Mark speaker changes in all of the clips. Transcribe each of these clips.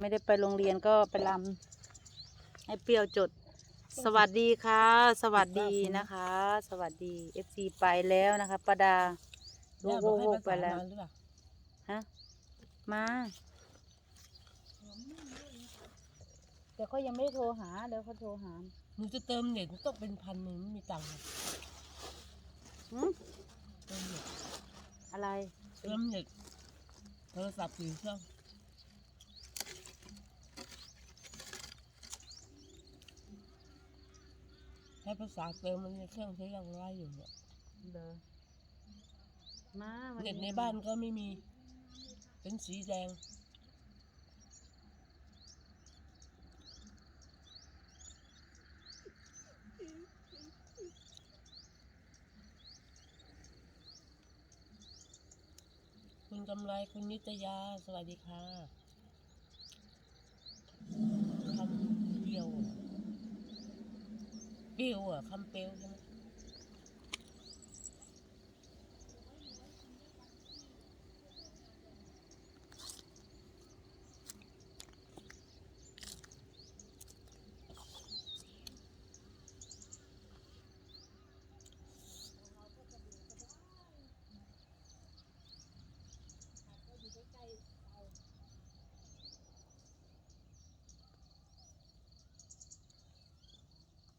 Speaker 1: ไม่ได้ไปโรงเรียนก็ไปลำให้เปรี้ยวจด สวัสดีค่ะ สวัสดีนะคะ สวัสดีเอฟซีไปแล้วนะคะประดาลูกโวกไปแล้ว
Speaker 2: หรือเปล่า
Speaker 1: ฮะมาแต่เขายังไม่ได้โทรหาเดี๋ยวเขาโทรหา
Speaker 2: หนูจะเติมเน็ตต้องเป็นพันหนึ่งไม่มีตังค์อะ
Speaker 1: หืม
Speaker 2: เติมเน็ต
Speaker 1: อะไร
Speaker 2: เติมเน็ตโทรศัพท์สี่เครื่อง ภาษาเติมมันในเครื่องใช้ยังไล่อยู่เนี่ย
Speaker 1: เดอมาวั
Speaker 2: เน็ตในบ้านก็ไม่มี เป็นสีแดง คุณกำไรคุณนิตยา สวัสดีค่ะคำเปรียวอะ เปรียวอะคำเปรียวใช่ไหม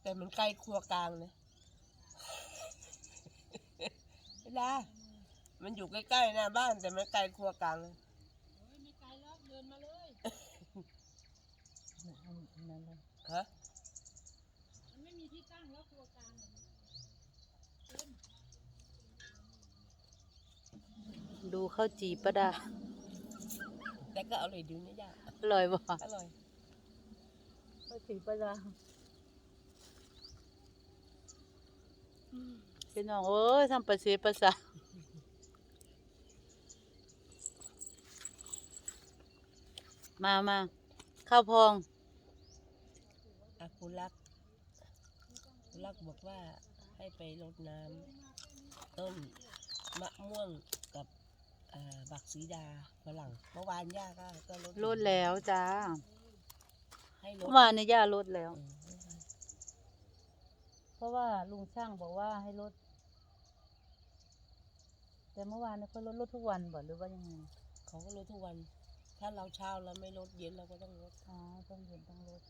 Speaker 2: แต่มันใกล้ครัวกลางนะเวลามันอยู่ใกล้ๆหน้าบ้าน แต่มันไกลครัวกลางนะ
Speaker 1: ไม่ไกลแล้วเดินมาเลยนั่นเลย
Speaker 2: ฮะ
Speaker 1: มันไม่มีที่ตั้งแล้วครัวกลางดูข้าวจีประดา
Speaker 2: แต่ก็อร่อยดีนะย่า
Speaker 1: อร่อยบ่
Speaker 2: อร่อย
Speaker 1: ข้าวจีประดา พี่น้องเอ้ยทำประสีภาษามามาข้าวพอง
Speaker 2: อาคุณรักคุณรักบอกว่าให้ไปรดน้ำต้นมะม่วงกับอ่าบักสีดาฝรั่งเมื่อวานย่าก็ก็รด
Speaker 1: ลดแล้วจ้า
Speaker 2: ให้ร
Speaker 1: เมื่
Speaker 2: ด
Speaker 1: อวานเนี่ยย่าลดแล้ว
Speaker 2: อืมเมื่อวาน
Speaker 1: เพ ราะว่าลุงช่างบอกว่าให้ลด แต่เมื่อวานเนี่ยเขาลดลดทุกวันบ่หรือว่ายังไง
Speaker 2: เขาก็รดทุกวัน ถ้าเราเช้าแล้วไม่รดเย็นเราก็ต้องรด
Speaker 1: อ๋อต้องเห็นต้องลด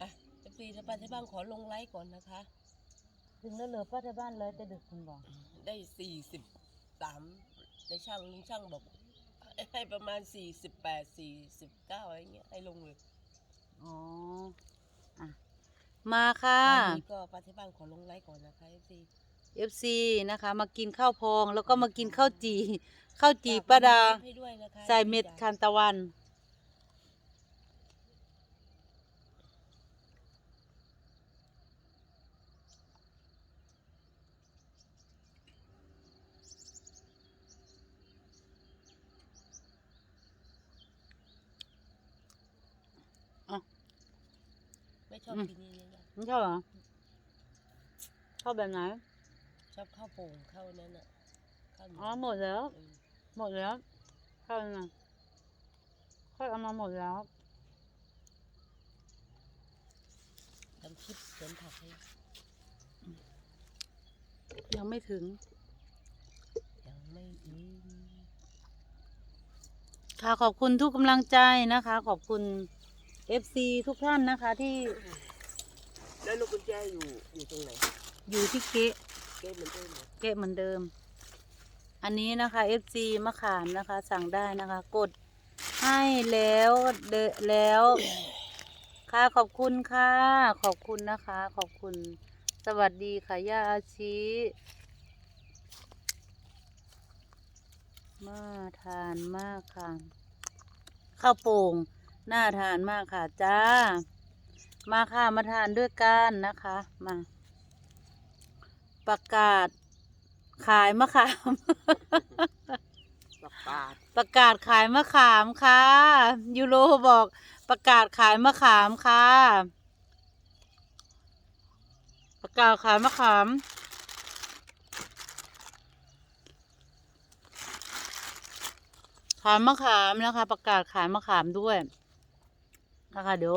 Speaker 2: อะจะปีจะไปที่บ้านขอลงไลค์ก่อนนะคะ
Speaker 1: ถึงแล้วเหลือป้าที่บ้านเลยแต่ดึกคุณบอก
Speaker 2: ได้สี่สิบสามในช่างลุงช่างบอก ให้ประมาณสี่สิบแปดสี่สิบเก้าอะไรเงี้ยให้ลงเลย
Speaker 1: อ๋ออะมาค่ะ
Speaker 2: วันนี้ก็ไปที่บ้านขอลงไลค์ก่อนนะคะเอฟซี
Speaker 1: FC นะคะ มากินข้าวพองแล้วก็มากินข้าวจีข้าวจีป้าดา
Speaker 2: ให้ด้วยนะคะ
Speaker 1: ใส่เม็ดคันตะวัน
Speaker 2: ชอบ
Speaker 1: อืม
Speaker 2: กินนี่เลยนะ
Speaker 1: ไม่ชอบเหรอชอบแบบไหน
Speaker 2: ชอบข้าวโป่งข้าวนั้นอะข้าวเหนียว
Speaker 1: อ๋อหมดแล้ว
Speaker 2: เออ
Speaker 1: หมดแล้วข้าวน่ะค่อยเอามาหมดแล้ว
Speaker 2: ทำคลิปสวนผักให้
Speaker 1: ยังไม่ถึง
Speaker 2: ยังไม่ถึง
Speaker 1: ค่ะขอบคุณทุกกำลังใจนะคะ ขอบคุณ FC ทุกท่านนะคะที่
Speaker 2: แล้วลูกกุญแจอยู่อยู่ตรงไหน
Speaker 1: อยู่ที่เก๊ะ
Speaker 2: เก้มันเอ้ยเหรอ
Speaker 1: เก๊ะเหมือนเดิม อันนี้นะคะ FC มะขามนะคะ สั่งได้นะคะ กดให้แล้วเดอแล้ว ค่ะขอบคุณค่ะ ขอบคุณนะคะ ขอบคุณ สวัสดีค่ะย่าอาชีมาทานมากค่ะข้าวโป่ง น่าทานมากค่ะจ้า มาค่ะมาทานด้วยกันนะคะ มา ประกาศ ขายมะขาม
Speaker 2: ปักปาด
Speaker 1: ประกาศขายมะขามค่ะ ยูโรบอกประกาศขายมะขามค่ะ ประกาศขายมะขาม ขายมะขามนะคะ ประกาศขายมะขามด้วย นะคะเดี๋ยว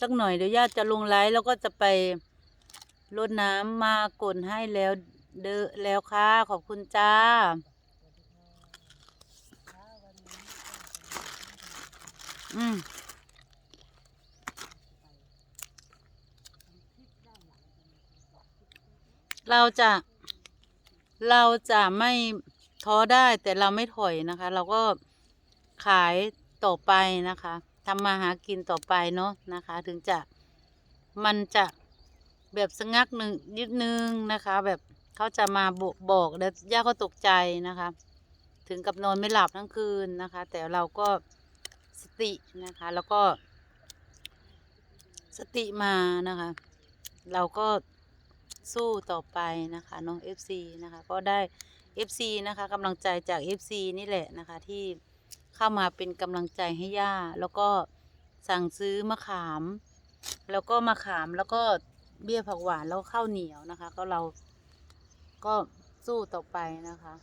Speaker 1: สักหน่อยเดี๋ยวญาติจะลงไลฟ์แล้วก็จะไปรดน้ำมากดให้แล้วเดอแล้วค่ะขอบคุณจ้า อืมเราจะเราจะไม่ท้อได้แต่เราไม่ถอยนะคะ เราก็ขายต่อไปนะคะ ทำมาหากินต่อไปเนาะนะคะ ถึงจะมันจะแบบสงักหนึ่งนิดนึงนะคะ แบบเขาจะมาบอกบอกแล้วย่าก็ตกใจนะคะ ถึงกับนอนไม่หลับทั้งคืนนะคะ แต่เราก็สตินะคะ แล้วก็ สติมานะคะ เราก็สู้ต่อไปนะคะน้อง FC นะคะ ก็ได้ FC นะคะกำลังใจจาก FC นี่แหละนะคะที่ เข้ามาเป็นกำลังใจให้ย่า แล้วก็สั่งซื้อมะขาม แล้วก็มะขามแล้วก็เบี้ยผักหวานแล้วข้าวเหนียวนะคะ ก็เราก็สู้ต่อไปนะคะ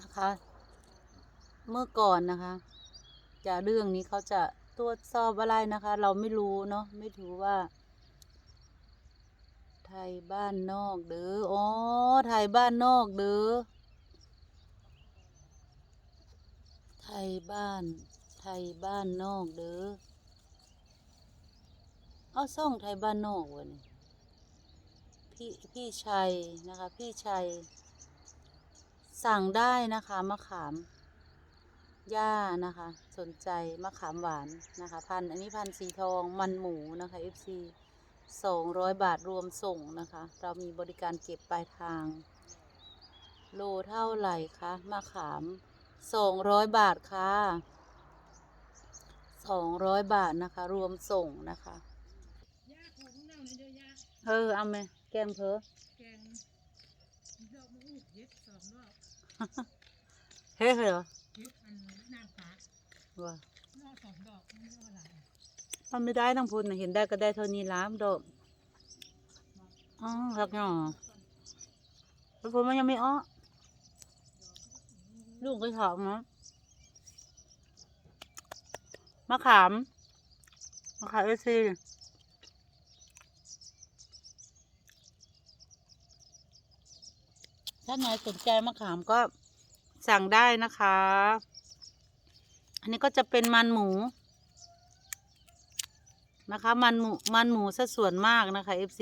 Speaker 1: นะคะ เมื่อก่อนนะคะจากเรื่องนี้เขาจะตรวจสอบอะไรนะคะ เราไม่รู้เนาะไม่ถือว่า ไทยบ้านนอกเด้ออ๋อไทยบ้านนอกเด้อ ไทยบ้าน ไทยบ้านนอกเด้อเอาซ่องไทยบ้านนอกวะนี่พี่พี่ชัยนะคะ พี่ชัย สั่งได้นะคะมะขามย่านะคะ สนใจมะขามหวานนะคะ พันอันนี้พันสีทองมันหมูนะคะ FC สองร้อยบาทรวมส่งนะคะ เรามีบริการเก็บปลายทาง โลเท่าไหร่คะมะขาม สองร้อยบาทค่ะสองร้อยบาทนะคะ รวมส่งนะคะ
Speaker 3: ย่าของเน่าในเดือยา
Speaker 1: เออเอาไหมแกงเพอ
Speaker 3: แกงดอกมะอูดเย็ดสองรอบ
Speaker 1: เฮ้ยเหรอ
Speaker 3: เย็ดอันนางฟ้า
Speaker 1: ว่า
Speaker 3: นอกสองดอกไม่รู้อะไร
Speaker 1: มันไม่ได้ทั้งพูนน่ะเห็นได้ก็ได้เท่านี้ล้ามดอกอ๋อรักหน่อแล้วพูนมันยังไม่อ้อ ลูกก็ถามนะมะขาม มะขามเอซีถ้าไหนสนใจมะขามก็สั่งได้นะคะ อันนี้ก็จะเป็นมันหมูนะคะ มันหมูมันหมูซะส่วนมากนะคะ FC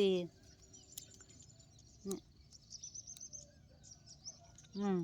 Speaker 1: เนี่ยอืม